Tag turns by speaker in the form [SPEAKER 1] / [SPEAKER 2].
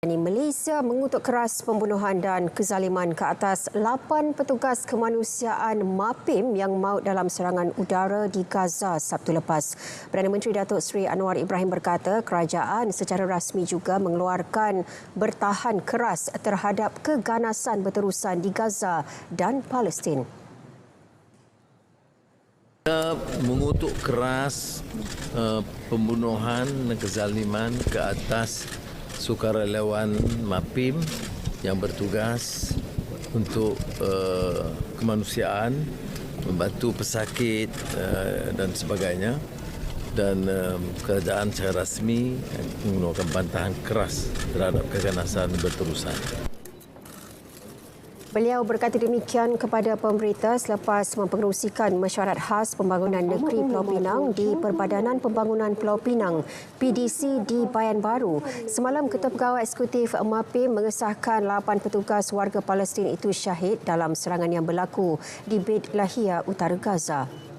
[SPEAKER 1] Ini Malaysia mengutuk keras pembunuhan dan kezaliman ke atas 8 petugas kemanusiaan MAPIM yang maut dalam serangan udara di Gaza Sabtu lepas. Perdana Menteri Datuk Seri Anwar Ibrahim berkata kerajaan secara rasmi juga mengeluarkan bertahan keras terhadap keganasan berterusan di Gaza dan Palestin.
[SPEAKER 2] Kita mengutuk keras uh, pembunuhan dan kezaliman ke atas sukarelawan MAPIM yang bertugas untuk uh, kemanusiaan, membantu pesakit uh, dan sebagainya. Dan uh, kerajaan secara rasmi mengeluarkan bantahan keras terhadap keganasan berterusan.
[SPEAKER 1] Beliau berkata demikian kepada pemberita selepas mempengerusikan mesyuarat khas pembangunan negeri Pulau Pinang di Perbadanan Pembangunan Pulau Pinang PDC di Bayan Baru. Semalam Ketua Pegawai Eksekutif MAPIM mengesahkan 8 petugas warga Palestin itu syahid dalam serangan yang berlaku di Beit Lahia Utara Gaza.